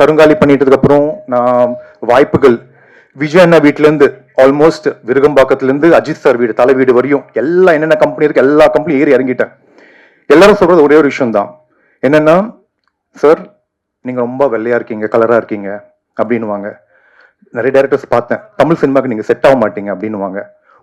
கருங்காலி பண்ணிட்டதுக்கப்புறம் நான் வாய்ப்புகள். விஜய் அண்ணா வீட்டிலேருந்து ஆல்மோஸ்ட் விருகம்பாக்கத்துலேருந்து அஜித் சார் வீடு தலை வீடு வரையும் எல்லாம் என்னென்ன கம்பெனி இருக்குது எல்லா கம்பெனியும் ஏறி இறங்கிட்டேன். எல்லாரும் சொல்கிறது ஒரே ஒரு விஷயம் தான் என்னென்னா சார் நீங்கள் ரொம்ப வெள்ளையாக இருக்கீங்க கலராக இருக்கீங்க அப்படின்னுவாங்க. நிறைய டேரக்டர்ஸ் பார்த்தேன். தமிழ் சினிமாக்கு நீங்கள் செட் ஆக மாட்டீங்க அப்படின்னுவாங்க.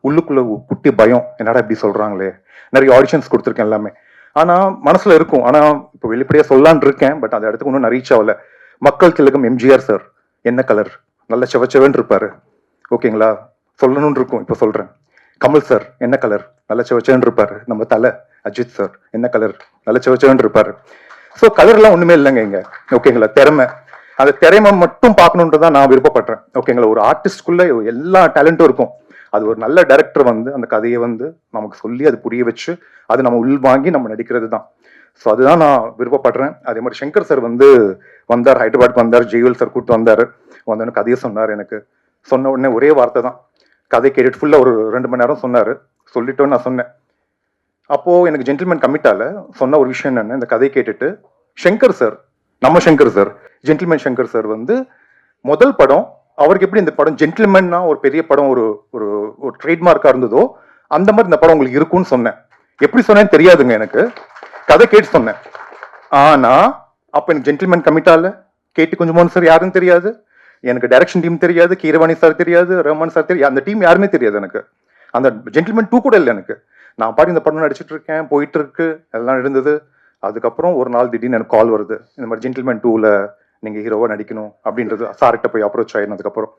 உள்ளுக்குள்ளே குட்டி பயம் என்னடா இப்படி சொல்கிறாங்களே நிறைய ஆடிஷன்ஸ் கொடுத்துருக்கேன் எல்லாமே. ஆனால் மனசில் இருக்கும். ஆனால் இப்போ வெளிப்படையாக சொல்லான் இருக்கேன் பட் அந்த இடத்துக்கு இன்னும் நான் ரீச் ஆகலை. மக்கள் திலகம் எம்ஜிஆர் சார். என்ன கலர் நல்ல செவச்செவன் இருப்பாரு. ஓகேங்களா? சொல்லணும்னு இருக்கும் இப்போ சொல்றேன். கமல் சார் என்ன கலர் நல்ல செவச்செவன் இருப்பாரு. நம்ம தலை அஜித் சார் என்ன கலர் நல்ல செவச்செவன் இருப்பாரு. ஸோ கலர்லாம் ஒண்ணுமே இல்லைங்க இங்க. ஓகேங்களா? திறமை. அந்த திறமை மட்டும் பார்க்கணுன்றது தான் நான் விருப்பப்படுறேன். ஓகேங்களா? ஒரு ஆர்டிஸ்ட்குள்ள எல்லா டேலண்ட்டும் இருக்கும். அது ஒரு நல்ல டைரக்டர் வந்து அந்த கதையை வந்து நமக்கு சொல்லி அது புரிய வச்சு அது நம்ம உள்வாங்கி நம்ம நடிக்கிறது தான் ஸோ அதுதான் நான் விருப்பப்படுறேன். அதே மாதிரி சங்கர் சார் வந்து வந்தார் ஹைதராபாத்க்கு வந்தார் ஜெய்வல் சார் கூப்பிட்டு வந்தார். வந்தோன்னு கதையை சொன்னார் எனக்கு. சொன்ன உடனே ஒரே வார்த்தை தான். கதை கேட்டுட்டு ஃபுல்லாக ஒரு ரெண்டு மணி நேரம் சொன்னார். சொல்லிட்டோன்னு நான் சொன்னேன். அப்போது எனக்கு ஜென்டில்மேன் கம்மிட்டால சொன்ன ஒரு விஷயம் என்னென்ன இந்த கதையை கேட்டுட்டு சங்கர் சார் நம்ம Shankar sir Gentleman Shankar sir வந்து முதல் படம் அவருக்கு எப்படி இந்த படம் ஜென்டில்மேன்னா ஒரு பெரிய படம் ஒரு ஒரு ஒரு ட்ரேட்மார்க்கா இருந்ததோ அந்த மாதிரி இந்த படம் உங்களுக்கு இருக்கும்னு சொன்னேன். எப்படி சொன்னேன்னு தெரியாதுங்க எனக்கு. கதை கேட்டு சொன்னேன். ஆனா அப்ப எனக்கு ஜென்டில்மேன் கமிட்டால கேட்டு கொஞ்சம் சார் யாருன்னு தெரியாது. எனக்கு டைரக்ஷன் டீம் தெரியாது கீரவாணி சார் தெரியாது ரஹ்மான் சார் தெரியாது அந்த டீம் யாருமே தெரியாது எனக்கு. அந்த ஜென்டில்மேன் டூ கூட இல்லை எனக்கு. நான் பாடி இந்த படம் நடிச்சிட்டு இருக்கேன் போயிட்டு இருக்கு எல்லாம் இருந்தது அதுக்கப்புறம் ஒரு நாள் திடீர்னு எனக்கு கால் வருது. இந்த மாதிரி ஜென்டில்மேன் டூவில் நீங்கள் ஹீரோவாக நடிக்கணும் அப்படின்றது சார்கிட்ட போய் அப்ரோச் ஆயினதுக்கப்புறம்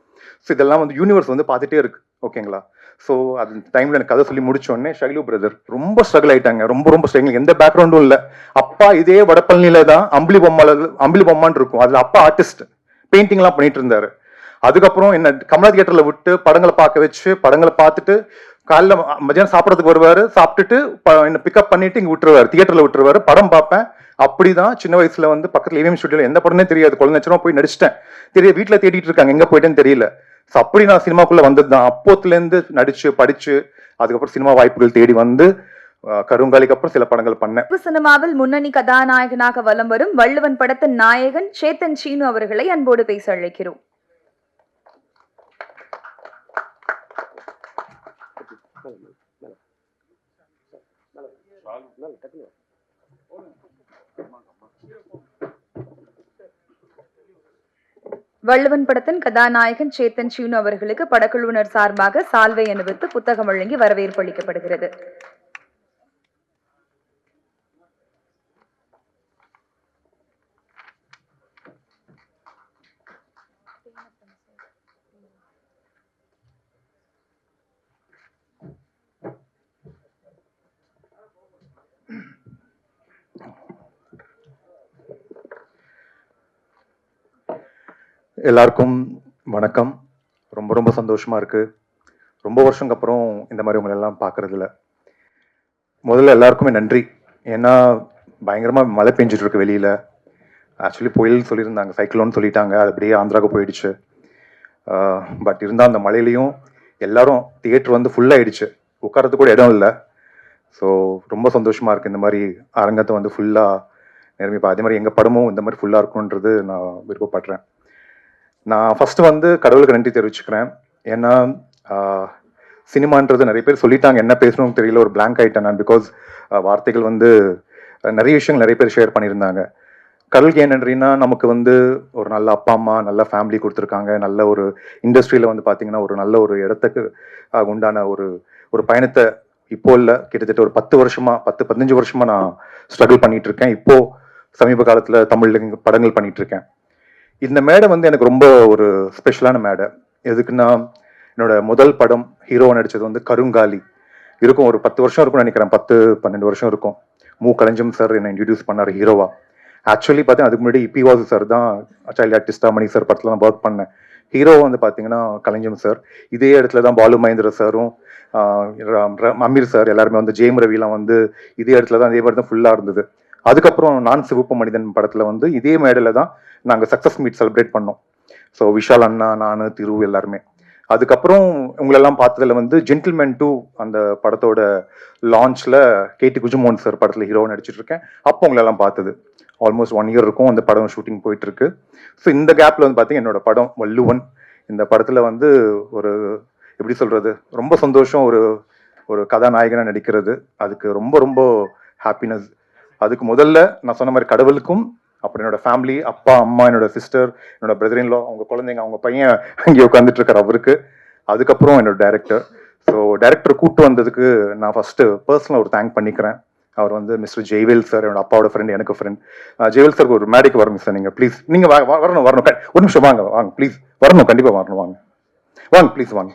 ஸோ இதெல்லாம் வந்து யூனிவர்ஸ் வந்து பார்த்துட்டே இருக்கு. ஓகேங்களா ஸோ அது டைம்ல எனக்கு கதை சொல்லி முடிச்சோடனே ஷைலு பிரதர் ரொம்ப ஸ்ட்ரகிள் ஆயிட்டாங்க. ரொம்ப ரொம்ப ஸ்ட்ரகிள் எந்த பேக்ரவுண்டும் இல்லை. அப்பா இதே வடப்பழனியில தான் அம்பிளி பொம்மால அம்பிளி பொம்மான்னு இருக்கும். அதுல அப்பா ஆர்டிஸ்ட் பெயிண்டிங்லாம் பண்ணிட்டு இருந்தாரு. அதுக்கப்புறம் என்ன கமலா தியேட்டர்ல விட்டு படங்களை பார்க்க வச்சு படங்களை பார்த்துட்டு காலைல மத்தியானம் மதியானம் வருவார். சாப்பிட்டுட்டு ப- என்ன பிக்கப் பண்ணிட்டு இங்கே விட்டுருவார். தியேட்டரில் விட்டுருவார். படம் பார்ப்பேன். அப்படிதான் சின்ன வயசுல வந்து பக்கத்துல ஏவிஎம் ஸ்டுடியோல எந்த படமே தெரியாது. குழந்தை போய் நடிச்சிட்டேன். தெரிய வீட்டில் தேடிட்டு இருக்காங்க. எங்க போயிட்டேன்னு தெரியல. ஸோ அப்படி நான் சினிமாக்குள்ள வந்தது தான் அப்போத்துல இருந்து நடிச்சு படிச்சு அதுக்கப்புறம் சினிமா வாய்ப்புகள் தேடி வந்து கருங்காலிக்கு அப்புறம் சில படங்கள் பண்ணேன் சினிமாவில் முன்னணி கதாநாயகனாக வலம் வரும் வள்ளுவன் படத்தின் நாயகன் சேத்தன் சீனு அவர்களை அன்போடு பேச அழைக்கிறோம் வள்ளுவன் படத்தின் கதாநாயகன் சேத்தன் சீனு அவர்களுக்கு படக்குழுவினர் சார்பாக சால்வை அணிவித்து புத்தகம் வழங்கி வரவேற்பு அளிக்கப்படுகிறது. எல்லாருக்கும் வணக்கம். ரொம்ப ரொம்ப சந்தோஷமாக இருக்குது ரொம்ப வருஷங்க அப்புறம் இந்த மாதிரி உங்களை எல்லாம் பார்க்கறதுல முதல்ல எல்லாருக்குமே நன்றி. ஏன்னா பயங்கரமாக மழை பெஞ்சிட்டு இருக்கு ஆக்சுவலி புயல் சொல்லியிருந்தாங்க சைக்கிளோன்னு சொல்லிட்டாங்க அது அப்படியே ஆந்திராவுக்கு போயிடுச்சு. பட் இருந்தால் அந்த மழையிலையும் எல்லாரும் தியேட்டர் வந்து ஃபுல்லாகிடுச்சு ஆயிடுச்சு. உட்காரத்துக்கு கூட இடம் இல்லை. ஸோ ரொம்ப சந்தோஷமாக இருக்குது இந்த மாதிரி அரங்கத்தை வந்து ஃபுல்லாக நிரம்பிப்பா அதே மாதிரி எங்கள் படமும் இந்த மாதிரி ஃபுல்லாக இருக்கணுன்றது நான் விருப்பப்படுறேன். நான் ஃபஸ்ட்டு வந்து கடவுளுக்கு நன்றி தெரிவிச்சுக்கிறேன். ஏன்னா சினிமான்றது நிறைய பேர் சொல்லிட்டாங்க என்ன பேசணும்னு தெரியல ஒரு பிளாங்க் ஆகிட்டேன் நான் பிகாஸ் வார்த்தைகள் வந்து நிறைய விஷயங்கள் நிறைய பேர் ஷேர் பண்ணியிருந்தாங்க. கடவுளுக்கு ஏன் நன்றினா நமக்கு வந்து ஒரு நல்ல அப்பா அம்மா நல்ல ஃபேமிலி கொடுத்துருக்காங்க. நல்ல ஒரு இண்டஸ்ட்ரியில் வந்து பார்த்தீங்கன்னா ஒரு நல்ல ஒரு இடத்துக்கு உண்டான ஒரு ஒரு பயணத்தை இப்போ இல்லை கிட்டத்தட்ட ஒரு பத்து வருஷமா பத்து பதினஞ்சு வருஷமா நான் ஸ்ட்ரகிள் பண்ணிட்டு இருக்கேன். இப்போ சமீப காலத்தில் தமிழ் படங்கள் பண்ணிட்டு இருக்கேன். இந்த மேடை வந்து எனக்கு ரொம்ப ஒரு ஸ்பெஷலான மேடை. எதுக்குன்னா என்னோட முதல் படம் ஹீரோவா நடித்தது வந்து கருங்காலி. இருக்கும் ஒரு பத்து வருஷம் இருக்கும்னு நினைக்கிறேன். பத்து பன்னெண்டு வருஷம் இருக்கும். மு. கலஞ்சம் சார் என்னை இன்ட்ரடியூஸ் பண்ணார் ஹீரோவா ஆக்சுவலி பார்த்தீங்கன்னா அதுக்கு முன்னாடி இபி வாசு சார் தான் சைல்டு ஆர்டிஸ்டா மணி சார் படத்தில் தான் ஒர்க் பண்ணேன். ஹீரோ வந்து பார்த்தீங்கன்னா கலைஞம் சார் இதே இடத்துல தான் பாலு மகேந்திர சாரும் அமீர் சார் எல்லாருமே வந்து ஜெயம் ரவிலாம் வந்து இதே இடத்துல தான் இதே மாதிரி தான் ஃபுல்லாக இருந்தது. அதுக்கப்புறம் நான் சிவப்பு மனிதன் படத்துல வந்து இதே மேடையில தான் நாங்கள் சக்ஸஸ் மீட் செலிப்ரேட் பண்ணோம். ஸோ விஷால் அண்ணா நான் திரு எல்லாருமே. அதுக்கப்புறம் உங்களெல்லாம் பார்த்ததுல வந்து ஜென்டில்மேன் டூ அந்த படத்தோட லான்ச்ல கேடி குஜுமோன் சார் படத்துல ஹீரோ நடிச்சிட்டு இருக்கேன் அப்போ உங்களெல்லாம் பார்த்தது. ஆல்மோஸ்ட் ஒன் இயர் இருக்கும் அந்த படம் ஷூட்டிங் போயிட்டு இருக்கு ஸோ இந்த கேப்ல வந்து பார்த்தீங்கன்னா என்னோட படம் வள்ளுவன். இந்த படத்துல வந்து ஒரு எப்படி சொல்றது ரொம்ப சந்தோஷம் ஒரு ஒரு கதாநாயகனாக நடிக்கிறது. அதுக்கு ரொம்ப ரொம்ப ஹாப்பினஸ் அதுக்கு முதல்ல நான் சொன்ன மாதிரி கடவுளுக்கும் அப்புறம் என்னோட ஃபேமிலி அப்பா அம்மா என்னோட சிஸ்டர் என்னோட பிரதரின்லோ அவங்க குழந்தைங்க அவங்க பையன் அங்கே உட்காந்துட்டு இருக்கார் அவருக்கு. அதுக்கப்புறம் என்னோட டேரக்டர் ஸோ டேரக்டர் கூட்டு வந்ததுக்கு நான் ஃபஸ்ட்டு பர்சனலாக ஒரு தேங்க் பண்ணிக்கிறேன். அவர் வந்து மிஸ்டர் ஜெய்வேல் சார் என்னோட அப்பாவோட ஃப்ரெண்ட் எனக்கு ஃப்ரெண்ட் ஜெய்வேல் சார் ஒரு மேடைக்கு வரணும் சார் நீங்கள் ப்ளீஸ் நீங்கள் வரணும் வரணும். ஒரு நிமிஷம் வாங்க வாங்க ப்ளீஸ் வரணும் கண்டிப்பாக வரணும் வாங்க. வாங்க ப்ளீஸ் வாங்க.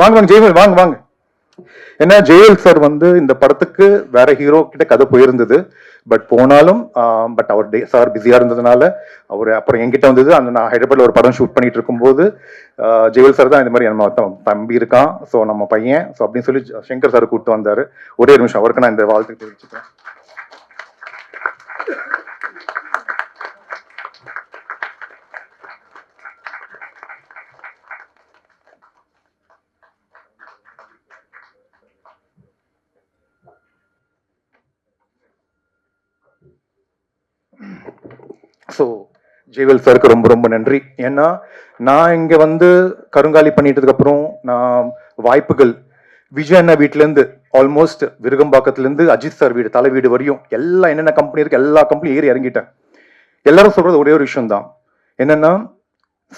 வாங்க வாங்க ஜெய்வேல் வாங்க வாங்க. ஏன்னா ஜெயல் சார் வந்து இந்த படத்துக்கு வேற ஹீரோ கிட்ட கதை போயிருந்தது. பட் போனாலும் பட் அவர் டே சார் பிஸியா இருந்ததுனால அவர் அப்புறம் என்கிட்ட வந்தது. அந்த நான் ஹைதராபாத்ல ஒரு படம் ஷூட் பண்ணிட்டு இருக்கும்போது ஜெயல் சார் தான் இந்த மாதிரி நம்ம தம்பி இருக்கான். ஸோ நம்ம பையன். ஸோ அப்படின்னு சொல்லி சங்கர் சார் கூப்பிட்டு வந்தாரு. ஒரே நிமிஷம். அவருக்கு நான் இந்த வாழ்த்து தெரிவிச்சுக்கிறேன். ஸோ ஜெய்வல் சாருக்கு ரொம்ப ரொம்ப நன்றி. ஏன்னா நான் இங்கே வந்து கருங்காலி பண்ணிட்டதுக்கப்புறம் நான் வாய்ப்புகள் விஜய் அண்ணா வீட்டிலேருந்து ஆல்மோஸ்ட் விருகம்பாக்கத்துலேருந்து அஜித் சார் வீடு தலை வீடு வரையும் எல்லா என்னென்ன கம்பெனி இருக்குது எல்லா கம்பெனியும் ஏறி இறங்கிட்டேன். எல்லாரும் சொல்கிறது ஒரே ஒரு விஷயம் தான். என்னன்னா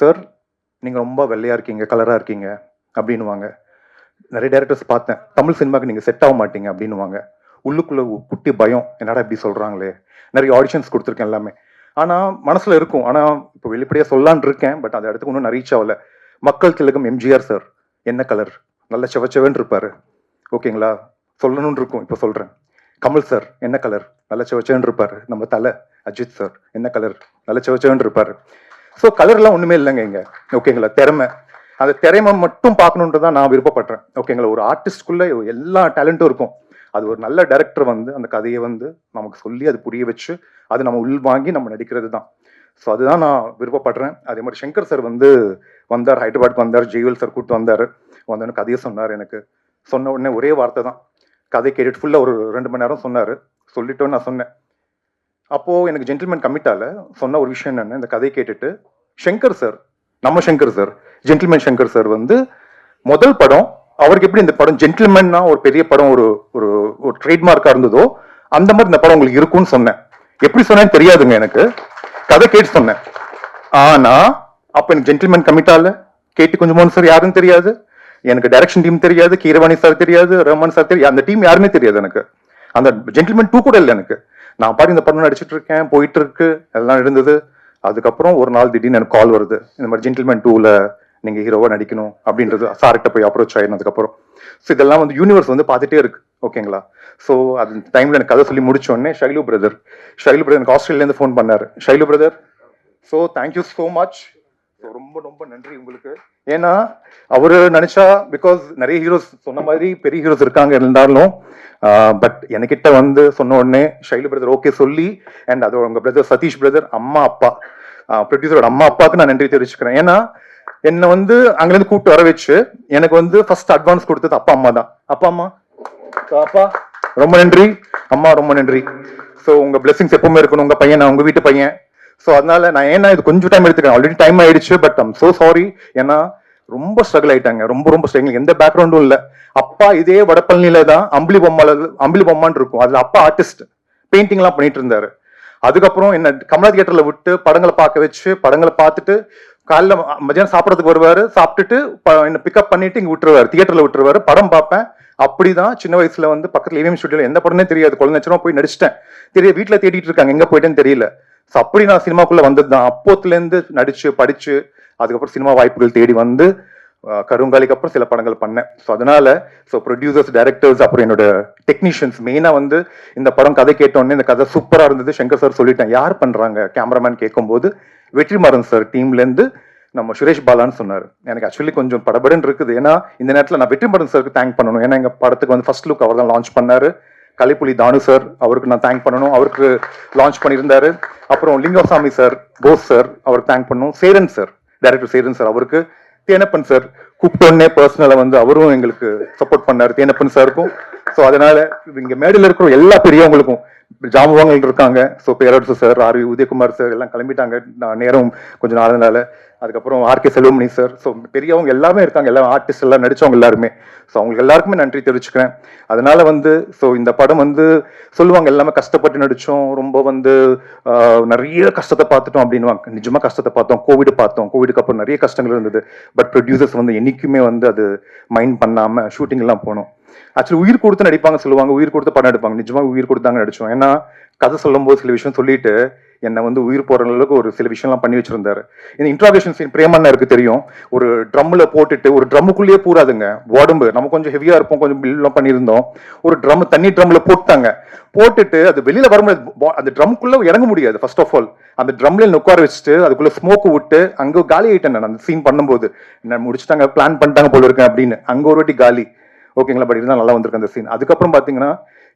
சார் நீங்கள் ரொம்ப வெள்ளையாக இருக்கீங்க கலராக இருக்கீங்க அப்படின்னுவாங்க. நிறைய டேரக்டர்ஸ் பார்த்தேன். தமிழ் சினிமாக்கு நீங்கள் செட் ஆக மாட்டீங்க அப்படின்னுவாங்க. உள்ளுக்குள்ளே குட்டி பயம் என்னடா இப்படி சொல்கிறாங்களே நிறைய ஆடிஷன்ஸ் கொடுத்துருக்கேன் எல்லாமே. ஆனால் மனசில் இருக்கும். ஆனால் இப்போ வெளிப்படையாக சொல்லான் இருக்கேன். பட் அந்த இடத்துக்கு இன்னும் நான் ரீச் ஆகல. மக்கள் திலகம் எம்ஜிஆர் சார் என்ன கலர் நல்ல செவச்செவன்னு இருப்பார். ஓகேங்களா? சொல்லணும்னு இருக்கும். இப்போ சொல்கிறேன் கமல் சார் என்ன கலர் நல்ல செவச்செவன்னு இருப்பார். நம்ம தலை அஜித் சார் என்ன கலர் நல்ல செவச்செவன்னு இருப்பார். ஸோ கலர்லாம் ஒன்றுமே இல்லைங்க இங்கே. ஓகேங்களா? திறமை. அந்த திறமை மட்டும் பார்க்கணுன்றதான் நான் விருப்பப்படுறேன். ஓகேங்களா? ஒரு ஆர்டிஸ்ட்குள்ள எல்லா டேலண்ட்டும் இருக்கும். அது ஒரு நல்ல டைரக்டர் வந்து அந்த கதையை வந்து நமக்கு சொல்லி அது புரிய வச்சு அது நம்ம உள்வாங்கி நம்ம நடிக்கிறது தான் ஸோ அதுதான் நான் விருப்பப்படுறேன். அதே மாதிரி சங்கர் சார் வந்து வந்தார் ஹைதராபாத்க்கு வந்தார் ஜெய்வல் சார் கூப்பிட்டு வந்தார். வந்தோன்னு கதையை சொன்னார் எனக்கு. சொன்ன உடனே ஒரே வார்த்தை தான். கதை கேட்டுட்டு ஃபுல்லாக ஒரு ரெண்டு மணி நேரம் சொன்னார். சொல்லிட்டோன்னு நான் சொன்னேன். அப்போது எனக்கு ஜென்டில்மேன் கமிட்டால சொன்ன ஒரு விஷயம் என்னென்னு இந்த கதையை கேட்டுட்டு சங்கர் சார் நம்ம Shankar sir Gentleman Shankar sir வந்து முதல் படம் அவருக்கு எப்படி இந்த படம் ஜென்டில்மேன்னா ஒரு பெரிய படம் ஒரு ஒரு ஒரு ட்ரேட்மார்க்காக இருந்ததோ அந்த மாதிரி இந்த படம் உங்களுக்கு இருக்கும்னு சொன்னேன். எப்படி சொன்னேன்னு தெரியாதுங்க எனக்கு. கதை கேட்டு சொன்னேன். ஆனா அப்ப எனக்கு ஜென்டில்மேன் கமிட்டால கேட்டு கொஞ்சம் சார் யாருன்னு தெரியாது. எனக்கு டைரக்ஷன் டீம் தெரியாது கீரவாணி சார் தெரியாது ரஹ்மான் சார் தெரியாது அந்த டீம் யாருமே தெரியாது எனக்கு. அந்த ஜென்டில்மேன் டூ கூட இல்லை எனக்கு. நான் பாடி இந்த படம் நடிச்சிட்டு இருக்கேன் போயிட்டு இருக்கு எல்லாம் இருந்தது. அதுக்கப்புறம் ஒரு நாள் திடீர்னு எனக்கு கால் வருது. இந்த மாதிரி ஜென்டில்மேன் டூவில் நீங்க ஹீரோவா நடிக்கணும் அப்படின்றது சார்கிட்ட போய் அப்ரோச் ஆயினதுக்கு அப்புறம் ஸோ இதெல்லாம் வந்து யூனிவர்ஸ் வந்து பார்த்துட்டே இருக்கு. ஓகேங்களா ஸோ அது டைம்ல எனக்கு கதை சொல்லி முடிச்ச உடனே ஷைலு பிரதர் ஷைலு பிரதர் எனக்கு ஆஸ்திரேலியா ஃபோன் பண்ணாரு. Shailu brother so thank you so much so ரொம்ப ரொம்ப நன்றி உங்களுக்கு. ஏன்னா அவர் நினைச்சா பிகாஸ் நிறைய ஹீரோஸ் சொன்ன மாதிரி பெரிய ஹீரோஸ் இருக்காங்க இருந்தாலும் பட் என்கிட்ட வந்து சொன்ன உடனே ஷைலு பிரதர் ஓகே சொல்லி அண்ட் அதோட உங்க பிரதர் சதீஷ் பிரதர் அம்மா அப்பா ப்ரொடியூசரோட அம்மா அப்பாவுக்கு நான் நன்றி தெரிவிச்சுக்கிறேன். ஏன்னா என்னை வந்து அங்கிருந்து கூப்பிட்டு வர வச்சு எனக்கு வந்து ஃபர்ஸ்ட் அட்வான்ஸ் கொடுத்தது அப்பா அம்மா தான். அப்பா அம்மா. அப்பா ரொம்ப நன்றி. அம்மா ரொம்ப நன்றி. ஸோ உங்க பிளெஸிங்ஸ் எப்பவுமே இருக்கணும். உங்க பையன் நான் உங்க வீட்டு பையன். ஸோ அதனால நான் ஏன்னா இது கொஞ்சம் டைம் எடுத்துக்கிறேன். ஆல்ரெடி டைம் ஆயிடுச்சு பட் ஐம் சோ சாரி ஏன்னா ரொம்ப ஸ்ட்ரகிள் ஆயிட்டாங்க. ரொம்ப ரொம்ப ஸ்ட்ரகிள் எந்த பேக்ரவுண்டும் இல்லை. அப்பா இதே வடப்பழனியில தான் அம்பிளி பொம்மால அம்பிளி பொம்மான்னு இருக்கும். அதுல அப்பா ஆர்டிஸ்ட் பெயிண்டிங் எல்லாம் பண்ணிட்டு இருந்தாரு. அதுக்கப்புறம் என்ன கமலா தியேட்டர்ல விட்டு படங்களை பார்க்க வச்சு படங்களை பார்த்துட்டு காலைல ம- மத்தியானம் சாப்பிடறதுக்கு வருவாரு. சாப்பிட்டுட்டு ப- என்ன பிக்கப் பண்ணிட்டு இங்க விட்டுருவாரு. தியேட்டர்ல விட்டுருவாரு. படம் பார்ப்பேன். அப்படிதான் சின்ன வயசுல வந்து பக்கத்துல ஏவிஎம் ஸ்டுடியோல எந்த படமே தெரியாது. குழந்தை போய் நடிச்சிட்டேன். தெரிய வீட்டுல தேடிட்டு இருக்காங்க. எங்க போயிட்டேன்னு தெரியல. ஸோ அப்படி நான் சினிமாக்குள்ள வந்தது தான் அப்போத்துலேருந்து நடிச்சு படிச்சு அதுக்கப்புறம் சினிமா வாய்ப்புகள் தேடி வந்து கருங்காலிக்கு அப்புறம் சில படங்கள் பண்ணேன். ஸோ அதனால ஸோ ப்ரொடியூசர்ஸ் டைரக்டர்ஸ் அப்புறம் என்னோட டெக்னீஷியன்ஸ் மெயினாக வந்து இந்த படம் கதை கேட்டோன்னே இந்த கதை சூப்பராக இருந்தது. சங்கர் சார் சொல்லிட்டேன். யார் பண்ணுறாங்க கேமராமேன் கேட்கும்போது வெற்றிமாறன் சார் டீம்லேருந்து நம்ம சுரேஷ் பாலான்னு சொன்னார். எனக்கு ஆக்சுவலி கொஞ்சம் படபடன்னு இருக்குது. ஏன்னா இந்த நேரத்தில் நான் வெற்றிமாறன் சாருக்கு தேங்க் பண்ணணும். ஏன்னா எங்கள் படத்துக்கு வந்து ஃபர்ஸ்ட் லுக் அவர் தான் லான்ச் பண்ணாரு. கலைப்புலி தானு சார் அவருக்கு நான் தேங்க் பண்ணணும். அவருக்கு லான்ச் பண்ணியிருந்தாரு. அப்புறம் லிங்கசாமி சார் போஸ் சார் அவருக்கு தேங்க் பண்ணணும். Cheran sir director Cheran sir அவருக்கு தேனப்பன் சார் கூப்பிட்டோன்னே பர்சனலா வந்து அவரும் எங்களுக்கு சப்போர்ட் பண்ணாரு. தேனப்பன் சாருக்கும் ஸோ அதனால இங்க மேடையில் இருக்கிற எல்லா பெரியவங்களுக்கும் ஜாம்பவாங்கள் இருக்காங்க. So Perarasu sir R V Udhayakumar sir எல்லாம் கிளம்பிட்டாங்க. நான் நேரம் கொஞ்சம் நாளனால அதுக்கப்புறம் ஆர்கே செல்வமணி சார் ஸோ பெரியவங்க எல்லாமே இருக்காங்க. எல்லாம் ஆர்டிஸ்ட் எல்லாம் நடிச்சவங்க எல்லாருமே. ஸோ அவங்களுக்கு எல்லாருக்குமே நன்றி தெரிவிச்சுக்கிறேன். அதனால வந்து ஸோ இந்த படம் வந்து சொல்லுவாங்க எல்லாமே கஷ்டப்பட்டு நடித்தோம் ரொம்ப வந்து நிறைய கஷ்டத்தை பார்த்துட்டோம் அப்படின்வாங்க நிஜமாக கஷ்டத்தை பார்த்தோம். கோவிட் பார்த்தோம். கோவிடுக்கு அப்புறம் நிறைய கஷ்டங்கள் இருந்தது. பட் ப்ரொடியூசர்ஸ் வந்து என்றைக்குமே வந்து அது மைண்ட் பண்ணாமல் ஷூட்டிங்லாம் போனோம். ஆக்சுவலி உயிர் கொடுத்து நடிப்பாங்க சொல்லுவாங்க. உயிர் கொடுத்து படம் எடுப்பாங்க. நிஜமா உயிர் கொடுத்தாங்க நடிச்சோம் ஏன்னா கதை சொல்லும்போது சில விஷயம் சொல்லிட்டு என்னை வந்து உயிர் போற அளவுக்கு ஒரு சில விஷயம்லாம் பண்ணி வச்சிருந்தாரு. இந்த இன்ட்ராகேஷன் சீன் பிரேமண்ணா இருக்கு தெரியும். ஒரு ட்ரம்ல போட்டுட்டு ஒரு ட்ரம்முக்குள்ளேயே பூராதுங்க. உடம்பு நம்ம கொஞ்சம் ஹெவியா இருப்போம். கொஞ்சம் பில்லாம் பண்ணியிருந்தோம். ஒரு ட்ரம் தண்ணி ட்ரம்ல போட்டாங்க. போட்டுட்டு அது வெளியில வர முடியாது அந்த ட்ரம்க்குள்ள இறங்க முடியாது ஃபர்ஸ்ட் ஆஃப் ஆல் அந்த ட்ரம்ல உட்கார வச்சுட்டு அதுக்குள்ள ஸ்மோக் விட்டு அங்க காலி ஆயிட்டேன் நான். அந்த சீன் பண்ணும்போது. என்ன முடிச்சுட்டாங்க பிளான் பண்ணிட்டாங்க போல இருக்கேன் அப்படின்னு. அங்க ஒரு வாட்டி காலி. ஓகேங்களா பட் இருந்தால் நல்லா வந்திருக்கு அந்த சீன் அதுக்கப்புறம் பார்த்தீங்கன்னா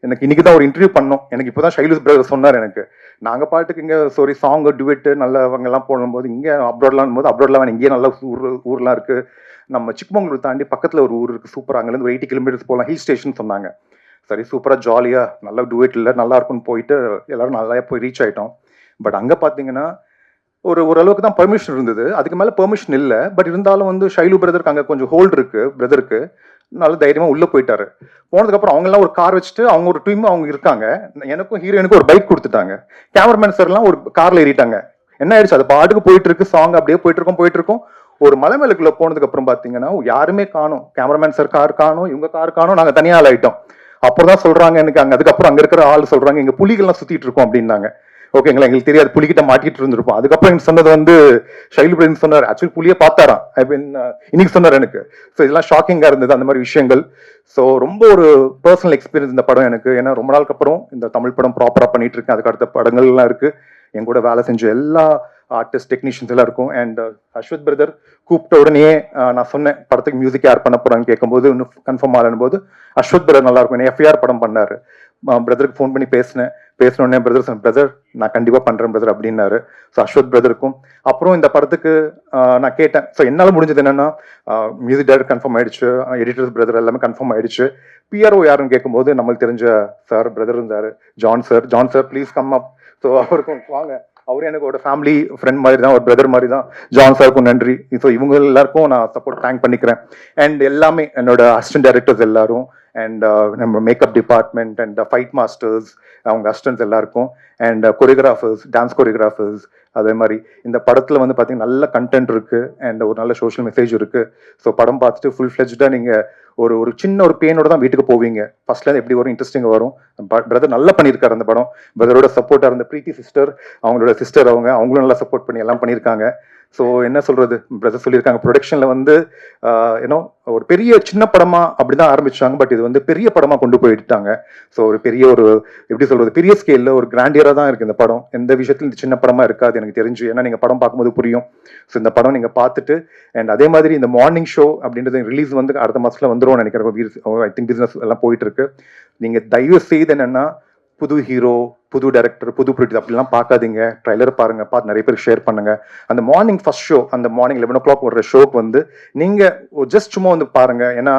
எனக்கு இன்னைக்கு தான் ஒரு இன்டர்வியூ பண்ணோம். எனக்கு இப்போ தான் ஷைலூஸ் பிரதர் சொன்னார் எனக்கு. நாங்கள் பாட்டுக்கு இங்கே சாரி சாங் டுவெட்டு நல்லவங்கெல்லாம் போடும்போது இங்கே அப்ராட்லாம் போது அப்ராட்லாம் வேணும் இங்கேயே நல்ல ஊர் ஊர்லாம் இருக்குது நம்ம சிக்மங்களூர் தாண்டி பக்கத்தில் ஒரு ஊர் இருக்குது சூப்பர் அங்கேருந்து ஒரு எயிட்டி கிலோமீட்டர்ஸ் போகலாம் ஹில் ஸ்டேஷன் சொன்னாங்க. சரி சூப்பராக ஜாலியாக நல்ல டுவெட் இல்லை நல்லா இருக்கும்னு போயிட்டு எல்லோரும் நல்லா போய் ரீச் ஆகிட்டோம் பட் அங்கே பார்த்தீங்கன்னா ஒரு ஓரளவுக்கு தான் பெர்மிஷன் இருந்தது. அதுக்கு மேலே பெர்மிஷன் இல்லை. பட் இருந்தாலும் வந்து ஷைலு பிரதருக்கு அங்கே கொஞ்சம் ஹோல்டு இருக்குது பிரதருக்கு நல்ல தைரியமா உள்ள போயிட்டாரு. போனதுக்கு அப்புறம் அவங்க எல்லாம் ஒரு கார் வச்சுட்டு அவங்க ஒரு டீம் அவங்க இருக்காங்க. எனக்கும் ஹீரோயினுக்கும் ஒரு பைக் கொடுத்துட்டாங்க. கேமராமேன் சார் எல்லாம் ஒரு கார்ல ஏறிட்டாங்க. என்ன ஆயிடுச்சு? அது பாட்டுக்கு போயிட்டு இருக்கு சாங் அப்படியே போயிட்டு இருக்கோம் போயிட்டு இருக்கோம் ஒரு மலை மேலுக்குள்ள போனதுக்கு அப்புறம் பாத்தீங்கன்னா யாருமே காணும். கேமராமேன் சார் கார் காணும் இவங்க கார் காணும் நாங்க தனியா ஆள் ஆயிட்டோம் அப்புறம் தான் சொல்றாங்க எனக்கு அங்க அதுக்கப்புறம் அங்க இருக்கிற ஆள் சொல்றாங்க இங்க புலிகள்லாம் சுத்திட்டு இருக்கோம் அப்படின்னாங்க. ஓகேங்களா எங்களுக்கு தெரியாது புலிகிட்ட மாட்டிட்டு இருந்திருப்போம். அதுக்கப்புறம் எனக்கு சொன்னது வந்து ஷைலு பிரதன் சொன்னார். ஆக்சுவலி புலியை பார்த்தாராம். ஐ மீன் இன்னைக்கு சொன்னார் எனக்கு. ஸோ இதெல்லாம் ஷாக்கிங்கா இருந்தது அந்த மாதிரி விஷயங்கள். ஸோ ரொம்ப ஒரு பர்சனல் எக்ஸ்பீரியன்ஸ் இந்த படம் எனக்கு. ஏன்னா ரொம்ப நாளுக்கு அப்புறம் இந்த தமிழ் படம் ப்ராப்பரா பண்ணிட்டு இருக்கேன் அதுக்கு அடுத்த படங்கள்லாம் இருக்கு. என் கூட வேலை செஞ்ச எல்லா ஆர்டிஸ்ட் டெக்னீஷியன்ஸ் எல்லாம் இருக்கும். அண்ட் அஸ்வத் பிரதர் கூப்பிட்ட உடனே நான் சொன்னேன் படத்துக்கு மியூசிக் யார் பண்ண போறான்னு கேட்கும்போது இன்னும் கன்ஃபார்ம் ஆகணும் போது அஸ்வத் பிரதர் நல்லா இருக்கும். எஃப்ஐஆர் படம் பண்ணாரு. பிரதருக்கு ஃபோன் பண்ணி பேசினேன். பேசினோடனே பிரதர் சொன்ன பிரதர் நான் கண்டிப்பாக பண்ணுறேன் பிரதர் அப்படின்னாரு. ஸோ அஸ்வத் பிரதருக்கும் அப்புறம் இந்த படத்துக்கு நான் கேட்டேன். ஸோ என்னால் முடிஞ்சது என்னென்னா மியூசிக் டைரக்டர் கன்ஃபார்ம் ஆயிடுச்சு எடிட்டர்ஸ் பிரதர் எல்லாமே கன்ஃபார்ம் ஆயிடுச்சு. பிஆர்ஓ யாருன்னு கேட்கும்போது நம்மளுக்கு தெரிஞ்ச சார் பிரதர் இருந்தார் John sir John sir please come up so அவருக்கும் வாங்க. அவரும் எனக்கு ஒரு ஃபேமிலி ஃப்ரெண்ட் மாதிரி தான் ஒரு பிரதர் மாதிரி தான் ஜான் சாருக்கும் நன்றி. ஸோ இவங்க எல்லாருக்கும் நான் சப்போர்ட் தேங்க் பண்ணிக்கிறேன். அண்ட் எல்லாமே என்னோட அசிஸ்டன்ட் டைரக்டர்ஸ் எல்லாரும் அண்ட் uh, நம்ம makeup department and fight masters அவங்க அஸ்டன்ஸ் எல்லாருக்கும் அண்ட் கொரியோகிராஃபர்ஸ் டான்ஸ் கொரியோகிராஃபர்ஸ் அதே மாதிரி இந்த படத்தில் வந்து பார்த்தீங்கன்னா நல்ல கண்டென்ட் இருக்குது அண்ட் ஒரு நல்ல சோஷியல் மெசேஜ் இருக்குது ஸோ படம் பார்த்துட்டு ஃபுல் ஃப்ளெஜ்டாக நீங்கள் ஒரு ஒரு சின்ன ஒரு பெயினோட தான் வீட்டுக்கு போவீங்க. ஃபர்ஸ்ட்ல எப்படி வரும் இன்ட்ரெஸ்டிங் வரும். பிரதர் நல்லா பண்ணியிருக்காரு அந்த படம். பிரதரோட சப்போர்ட்டாக இருந்த பிரீத்தி சிஸ்டர் அவங்களோட சிஸ்டர் அவங்க அவங்களும் நல்லா சப்போர்ட் பண்ணி எல்லாம் பண்ணியிருக்காங்க ஸோ என்ன சொல்றது? பிரதர் சொல்லியிருக்காங்க ப்ரொடக்ஷன்ல வந்து ஏன்னோ ஒரு பெரிய சின்ன படமா அப்படிதான் ஆரம்பிச்சாங்க பட் இது வந்து பெரிய படமா கொண்டு போயிட்டாங்க ஸோ ஒரு பெரிய ஒரு எப்படி சொல்றது? பெரிய ஸ்கேல்ல ஒரு கிராண்டியரா தான் இருக்கு இந்த படம். எந்த விஷயத்துல இந்த சின்ன படமா இருக்காது எனக்கு தெரிஞ்சு. ஏன்னா நீங்க படம் பார்க்கும்போது புரியும். ஸோ இந்த படம் நீங்க பார்த்துட்டு அண்ட் அதே மாதிரி இந்த மார்னிங் ஷோ அப்படின்றது ரிலீஸ் வந்து அடுத்த மாசத்துல வந்துடும் நினைக்கிறேன். ஐ திங்க் பிசினஸ் எல்லாம் போயிட்டு இருக்கு. நீங்க தயவு செய்து என்னன்னா புது ஹீரோ புது டேரக்டர் புது ப்ரொடியூசர் அப்படிலாம் பார்க்காதீங்க. ட்ரைலர் பாருங்க பார்த்து நிறைய பேருக்கு ஷேர் பண்ணுங்க. அந்த மார்னிங் ஃபர்ஸ்ட் ஷோ அந்த மார்னிங் லெவன் ஓ கிளாக் வர்ற ஷோக்கு வந்து நீங்க ஜஸ்ட் சும்மா வந்து பாருங்க. ஏன்னா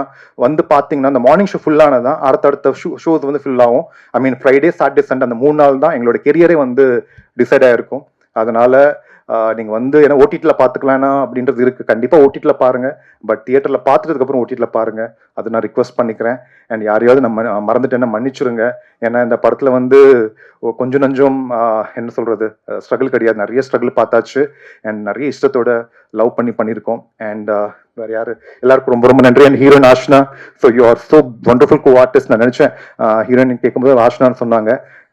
வந்து பார்த்தீங்கன்னா அந்த மார்னிங் ஷோ ஃபுல்லானதான் அடுத்தடுத்த ஷோ ஷோஸ் வந்து ஃபில் ஆகும். I mean Friday Saturday Sunday அந்த மூணு நாள் தான் எங்களோட கெரியரே வந்து டிசைட் ஆயிருக்கும். அதனால நீங்கள் வந்து ஏன்னா ஓடிடியில் பார்த்துக்கலாம்னா அப்படின்றது இருக்குது கண்டிப்பாக ஓடிடியில் பாருங்கள் பட் தியேட்டரில் பார்த்துட்டதுக்கப்புறம் ஓடிடியில் பாருங்கள் அது நான் ரிக்வஸ்ட் பண்ணிக்கிறேன். அண்ட் யாரையாவது நம்ம மறந்துட்டேன்னா மன்னிச்சுருங்க. ஏன்னா இந்த படத்தில் வந்து கொஞ்சம் நஞ்சம் என்ன சொல்கிறது ஸ்ட்ரகிள் கிடையாது. நிறைய ஸ்ட்ரகிள் பார்த்தாச்சு. அண்ட் நிறைய இஷ்டத்தோட லவ் பண்ணி பண்ணியிருக்கோம். அண்ட் வேற யாரு? எல்லாருக்கும் ரொம்ப ரொம்ப நன்றி. And heroine Ashna so you are so wonderful co artist நான் நினச்சேன். ஹீரோயின் கேட்கும்போது ஆஷ்னான்னு சொன்னாங்க.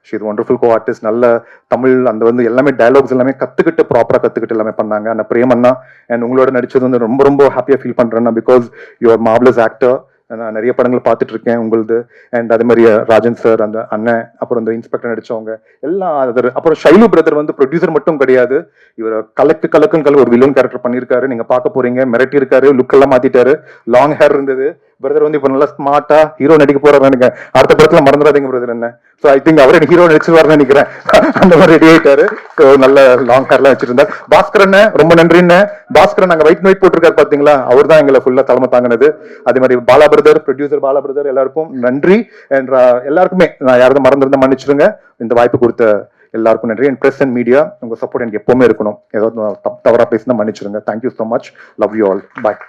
ஷி இது ஒண்டர்ஃபுல் கோ ஆர்டிஸ்ட் நல்ல தமிழ் அந்த வந்து எல்லாமே டயலாக்ஸ் எல்லாமே கற்றுக்கிட்டு ப்ராப்பராக கற்றுக்கிட்டு எல்லாமே பண்ணாங்க. அந்த பிரேமன்னா அண்ட் உங்களோட நடிச்சது வந்து ரொம்ப ரொம்ப ஹாப்பியாக ஃபீல் பண்ணுறேன்னா பிகாஸ் யுவர் மார்வலஸ் ஆக்டர் நான் நிறைய படங்கள் பார்த்துட்டு இருக்கேன் உங்களுது. அண்ட் அதே மாதிரி ராஜன் சார் அந்த அண்ணன் அப்புறம் இந்த இன்ஸ்பெக்டர் நடிச்சவங்க எல்லாம் அதர் அப்புறம் ஷைலு பிரதர் வந்து ப்ரொடியூசர் மட்டும் கிடையாது. இவர் கலக்கு கலக்குன்னு கல ஒரு வில்லன் கேரக்டர் பண்ணியிருக்காரு. நீங்கள் பார்க்க போறீங்க. மிரட்டி இருக்காரு லுக்கெல்லாம் மாற்றிட்டாரு லாங் ஹேர் இருந்தது. பிரதர் வந்து இப்போ நல்லா ஸ்மார்ட்டா ஹீரோ நடிக்க போறாரு நினைக்கிறேன். அடுத்த படத்துல மறந்துடாதீங்க பிரதர் என்ன? ஸோ ஐ திங்க் அவரே ஹீரோ நடிச்சுவாருன்னு நினைக்கிறேன். அந்த மாதிரி ரெடி ஆயிட்டாரு. ஸோ நல்ல லாங் ஹேர்லாம் வச்சிருந்தார். பாஸ்கர் ரொம்ப நன்றிண்ணே பாஸ்கரன் நாங்க வைட் ஒயிட் போட்டிருக்காரு பாத்தீங்களா? அவர் தான் எங்களை ஃபுல்லா தலைமை தாங்கினது. அதே மாதிரி Bala brother producer Bala brother எல்லாருக்கும் நன்றி. என்ற uh, எல்லாருக்குமே நான் யாராவது மறந்துருந்தா மன்னிச்சிருங்க. இந்த வாய்ப்பு கொடுத்த எல்லாருக்கும் நன்றி. அண்ட் பிரஸ் அண்ட் மீடியா உங்க சப்போர்ட் எனக்கு எப்பவுமே இருக்கணும். ஏதாவது தவறா பேசினா மன்னிச்சிருங்க. Thank you so much love you all bye